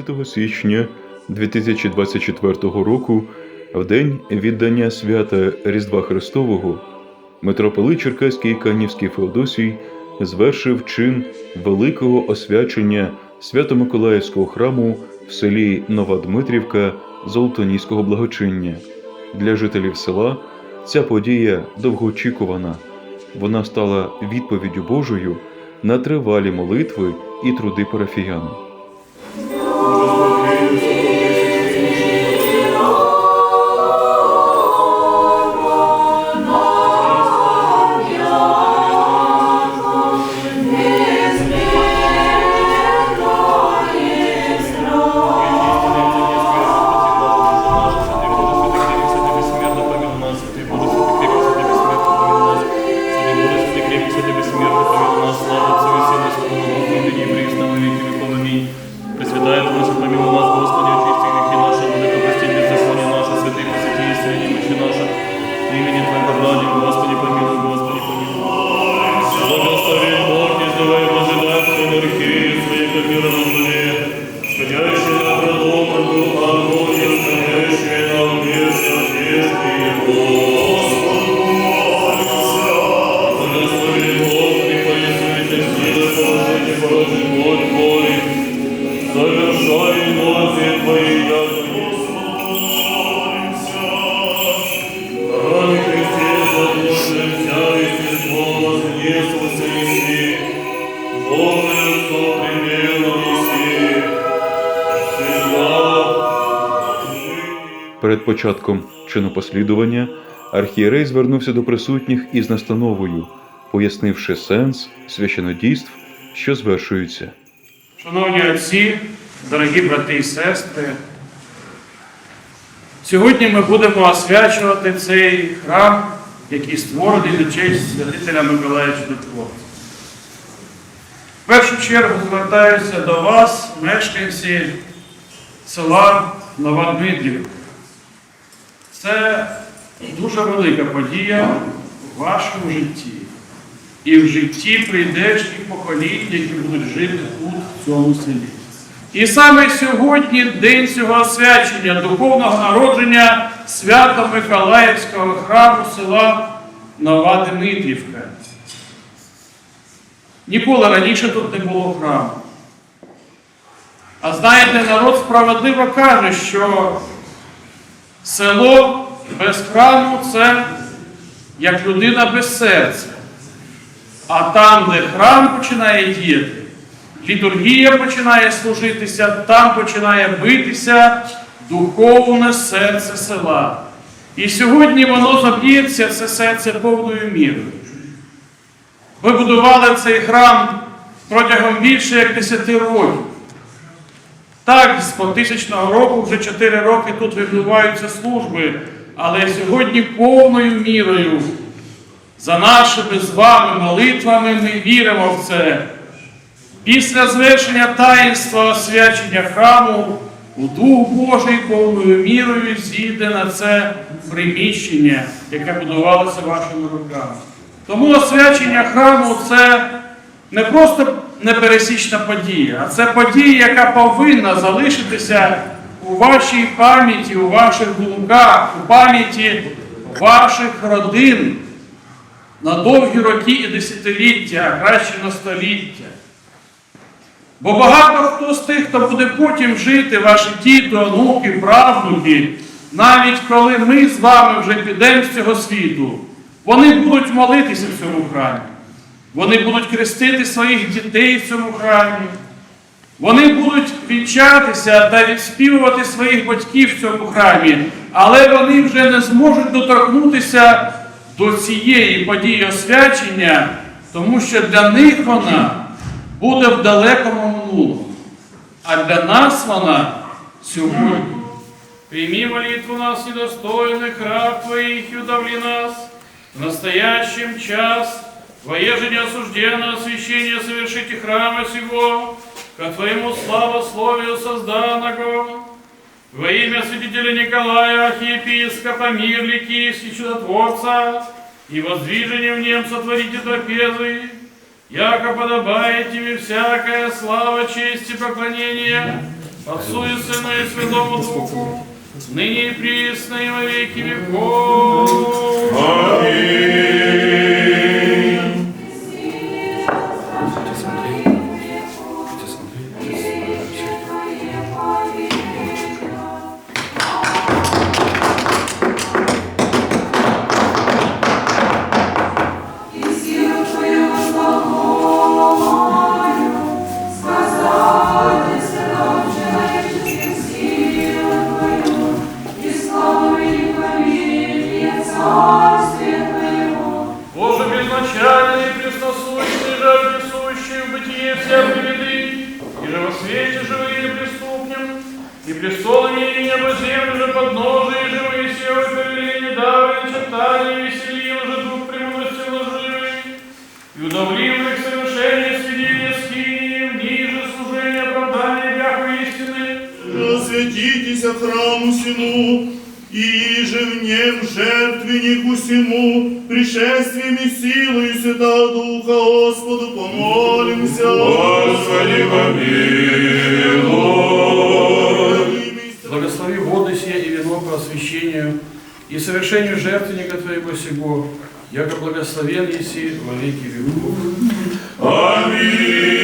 12 січня 2024 року, в день віддання свята Різдва Христового, митрополит Черкаський Канівський Феодосій звершив чин великого освячення Свято-Миколаївського храму в селі Нова Дмитрівка Золотоніського благочиння. Для жителів села ця подія довгоочікувана. Вона стала відповіддю Божою на тривалі молитви і труди парафіян. Твоего ради, Господи, помилуй, Господи, помилуй. Благослови Бог, и здравый возжидать анархии, своей как мира на земле, сходящий на продолу духа, Божья, сходящий на мир, святейший Господу, Перед початком чинопослідування архієрей звернувся до присутніх із настановою, пояснивши сенс священодійств, що звершуються. Шановні отці, дорогі брати і сестри, сьогодні ми будемо освячувати цей храм, який створений на честь святителя Миколая Чудотворця. В першу чергу звертаюся до вас, мешканці села Нова Дмитрівка. Це дуже велика подія в вашому житті і в житті прийдешніх поколінь, які будуть жити тут, в цьому селі. І саме сьогодні день цього освячення, духовного народження свято Миколаївського храму села Нова Дмитрівка. Ніколи раніше тут не було храму. А знаєте, народ справедливо каже, що село без храму це як людина без серця. А там, де храм починає діяти, літургія починає служитися, там починає битися духовне серце села. І сьогодні воно заб'ється, це серце повною мірою. Ви будували цей храм протягом більше як 10 років. Так, з потисячного року вже 4 роки тут відбуваються служби, але сьогодні повною мірою за нашими з вами молитвами ми віримо в це. Після звершення таїнства освячення храму у Дух Божий повною мірою зійде на це приміщення, яке будувалося вашими руками. Тому освячення храму це не просто непересічна подія, а це подія, яка повинна залишитися у вашій пам'яті, у ваших думках, у пам'яті ваших родин на довгі роки і десятиліття, а краще на століття. Бо багато хто з тих, хто буде потім жити, ваші діти, онуки, правнуки, навіть коли ми з вами вже підемо з цього світу, вони будуть молитися в цьому храмі. Вони будуть хрестити своїх дітей в цьому храмі. Вони будуть вінчатися та відспівувати своїх батьків в цьому храмі, але вони вже не зможуть доторкнутися до цієї події освячення, тому що для них вона буде в далекому минулому, а для нас вона сьогодні. Прими молитву нас недостойных раб Твоих и удавли нас в настоящем час, воеже не осужденно освящение совершите храма сего, ко Твоему славословию созданного, во имя святителя Николая, архиепископа, мир Киевский чудотворца, и воздвижение в нем сотворите трапезы, яко подобает тебе всякая слава, честь и поклонение, Отцу и Сыну и Святому Духу, ныне и присно и во веки веков. Боже, престолами и небо землю же подножие, живые силы повеления, давы, начертания, веселил же дух премудрости лживый, и удавливых совершение сведения скинии, ниже служения оправдания бяху истины, Освятитесь храму сему, и же в нем жертвеннику сему, пришествием и силою Святого Духа Господу помолимся. Господи, помилуй. Благослови воды сия и вино по освящению и совершению жертвенника Твоего сего, яко благословен еси во веки веков. Аминь.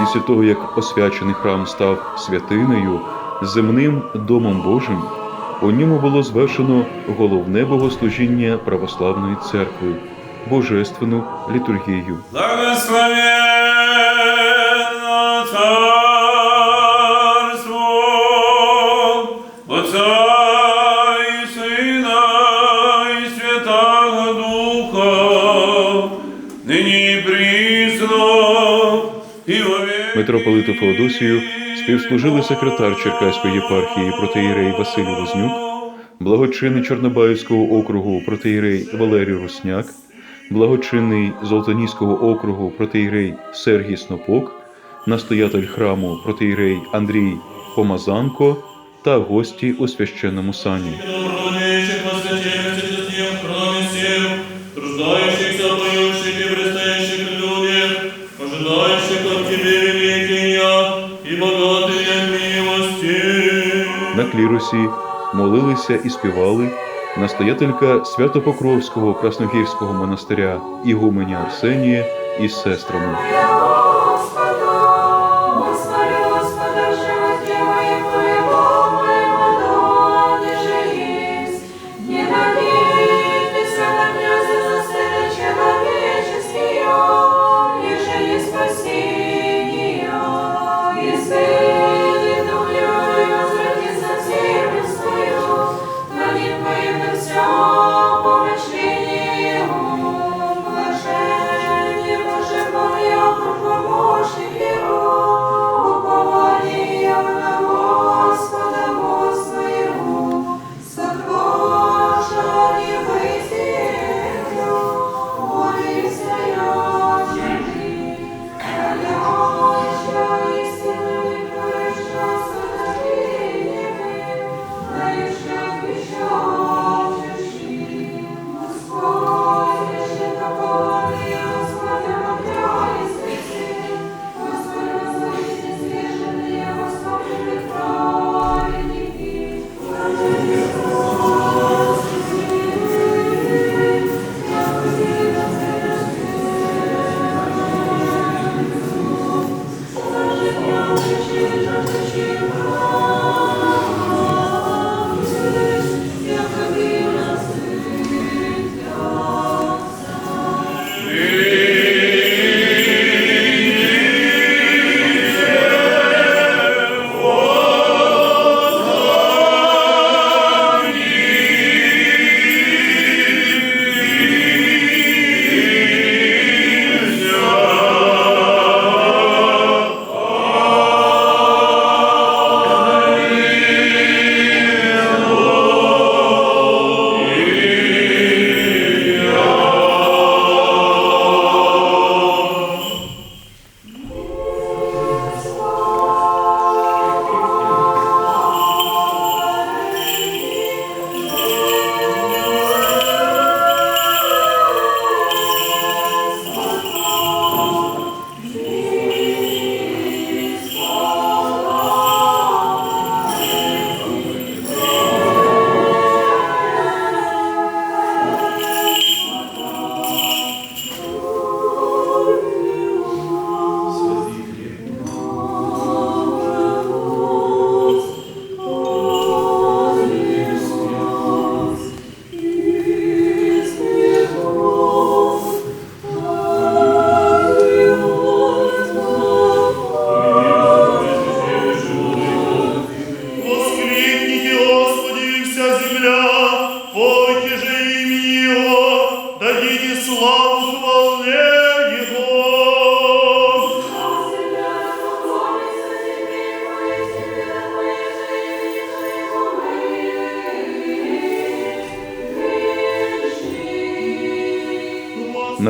Після того, як освячений храм став святинею, земним домом Божим, у ньому було звершено головне богослужіння православної церкви, божественну літургію. Митрополиту Феодосію співслужили секретар Черкаської єпархії протеєрей Василій Вознюк, благочинний Чорнобаївського округу протеєрей Валерій Русняк, благочинний Золотоніського округу протеєрей Сергій Снопок, настоятель храму протеєрей Андрій Помазанко та гості у священному сані. Клірусі молилися і співали настоятелька Свято-Покровського Красногірського монастиря Ігуменя Арсенія із сестрами.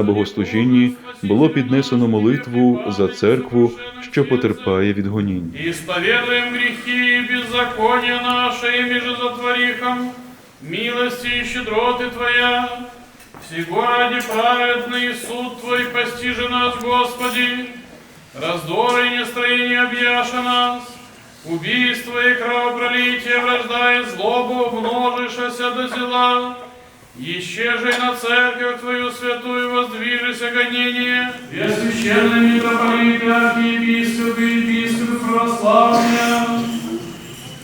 На богослужінні було піднесено молитву за церкву, що потерпає від гонінь. Исповедуем грехи и беззакония наши, ими же затворихом, милости и щедроты Твоя. Всего ради праведный суд Твой постижи нас, Господи. Раздоры и нестроение объяша нас. Убийство и кровопролитие, вражда и злобу, множишься до зела. Еще же и на церковь Твою святую воздвижися гонение. Я священный митрополит, архиепископ и епископ православия.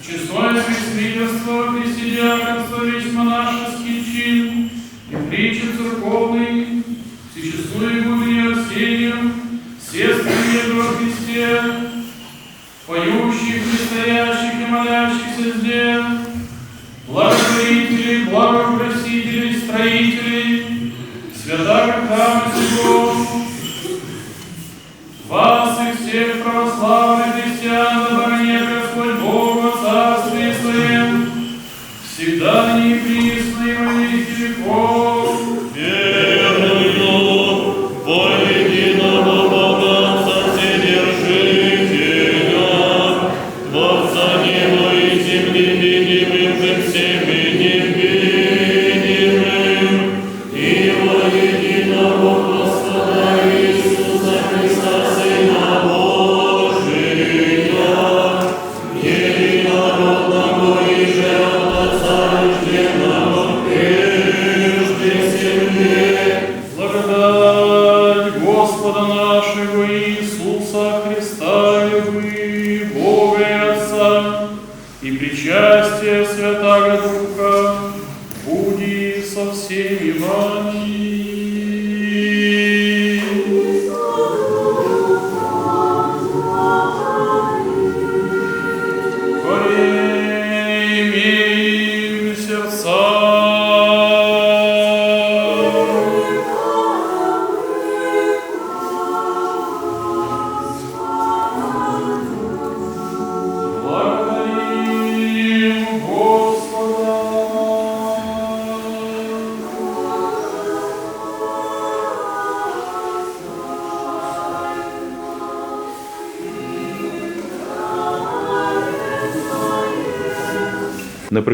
Честное свидетельство, присидиаконство, весь монашеский чин, и притчи церковный, всечестную губернию Арсению, сестры Еду во Христе, поющих, и стоящих и молящихся здесь, благотворителей, благопросителей, строителей, святых храма сего,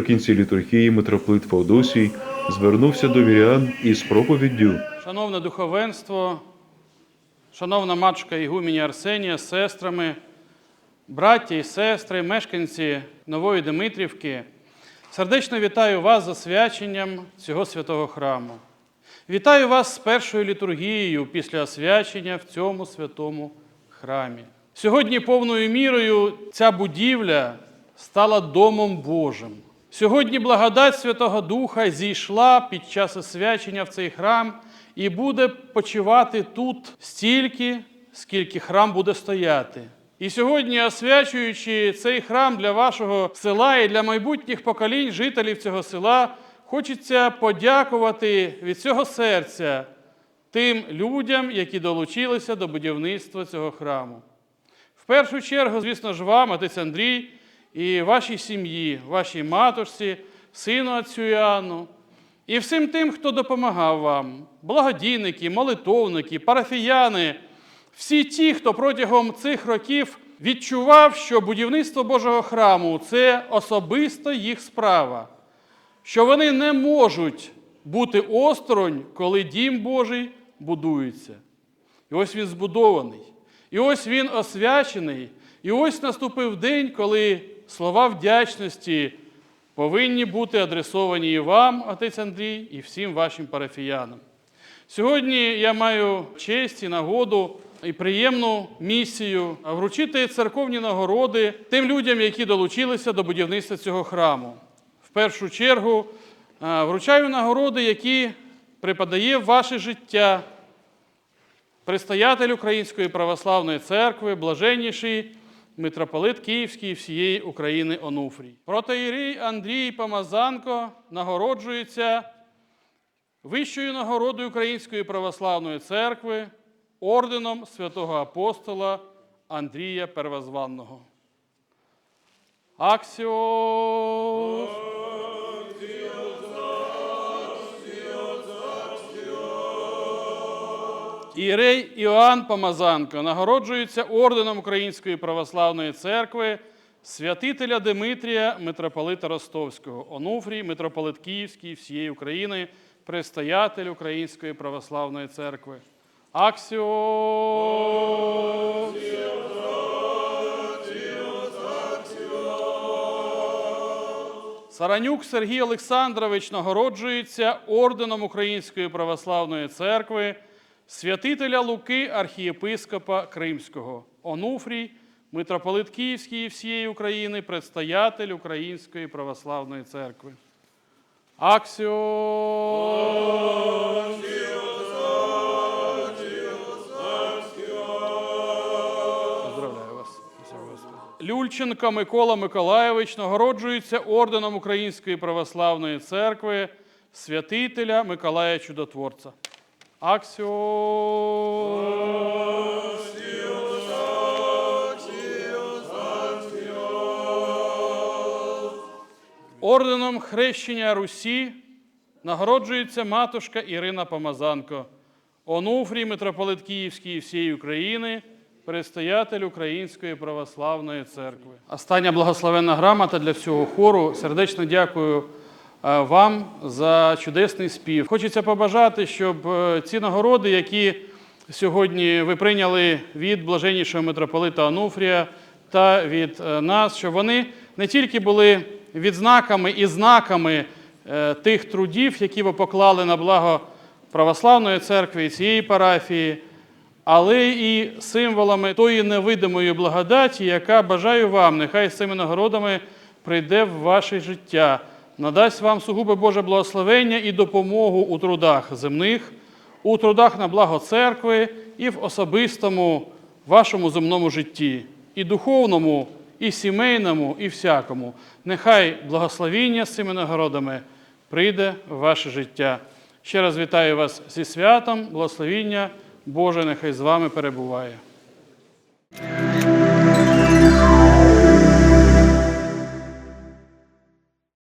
Наприкінці літургії митрополит Феодосій звернувся до вірян із проповіддю Шановне духовенство, шановна матушка Ігумені Арсенія з сестрами, браття і сестри, мешканці Нової Димитрівки, сердечно вітаю вас за свяченням цього святого храму. Вітаю вас з першою літургією після освячення в цьому святому храмі. Сьогодні повною мірою ця будівля стала домом Божим. Сьогодні благодать Святого Духа зійшла під час освячення в цей храм і буде почивати тут стільки, скільки храм буде стояти. І сьогодні, освячуючи цей храм для вашого села і для майбутніх поколінь жителів цього села, хочеться подякувати від цього серця тим людям, які долучилися до будівництва цього храму. В першу чергу, звісно ж, вам, отець Андрій, і вашій сім'ї, вашій матушці, сину отцю Іоанну, і всім тим, хто допомагав вам, благодійники, молитовники, парафіяни, всі ті, хто протягом цих років відчував, що будівництво Божого храму це особисто їх справа, що вони не можуть бути осторонь, коли дім Божий будується. І ось він збудований. І ось він освячений. І ось наступив день, коли слова вдячності повинні бути адресовані і вам, отець Андрій, і всім вашим парафіянам. Сьогодні я маю честь і нагоду і приємну місію вручити церковні нагороди тим людям, які долучилися до будівництва цього храму. В першу чергу е, вручаю нагороди, які припадає в ваше життя предстоятель Української православної церкви, блаженніший митрополит Київський всієї України Онуфрій. Протоїрій Андрій Помазанко нагороджується вищою нагородою Української православної церкви орденом святого апостола Андрія Первозванного. Аксіос! Ірей Іоанн Помазанко нагороджується орденом Української православної церкви святителя Димитрія, митрополита Ростовського, Онуфрій, митрополит Київський всієї України, предстоятель Української православної церкви. Аксіос! Саранюк Сергій Олександрович нагороджується орденом Української православної церкви, святителя Луки, архієпископа Кримського, Онуфрій, митрополит Київський і всієї України, предстоятель Української православної церкви. Аксіос! Поздравляю. Люльченко Микола Миколайович нагороджується орденом Української православної церкви святителя Миколая Чудотворця. Аксіос! Орденом хрещення Русі нагороджується матушка Ірина Помазанко, Онуфрій, митрополит Київський і всієї України, предстоятель Української православної церкви. Остання благословенна грамота для всього хору. Сердечно дякую вам за чудесний спів. Хочеться побажати, щоб е, ці нагороди, які сьогодні ви прийняли від блаженнішого митрополита Онуфрія та від е, нас, щоб вони не тільки були відзнаками і знаками е, тих трудів, які ви поклали на благо православної церкви і цієї парафії, але і символами тої невидимої благодаті, яка бажаю вам, нехай з цими нагородами прийде в ваше життя. Надасть вам сугубе Боже благословення і допомогу у трудах земних, у трудах на благо церкви і в особистому вашому земному житті, і духовному, і сімейному, і всякому. Нехай благословіння з цими нагородами прийде в ваше життя. Ще раз вітаю вас зі святом, благословіння Боже, нехай з вами перебуває.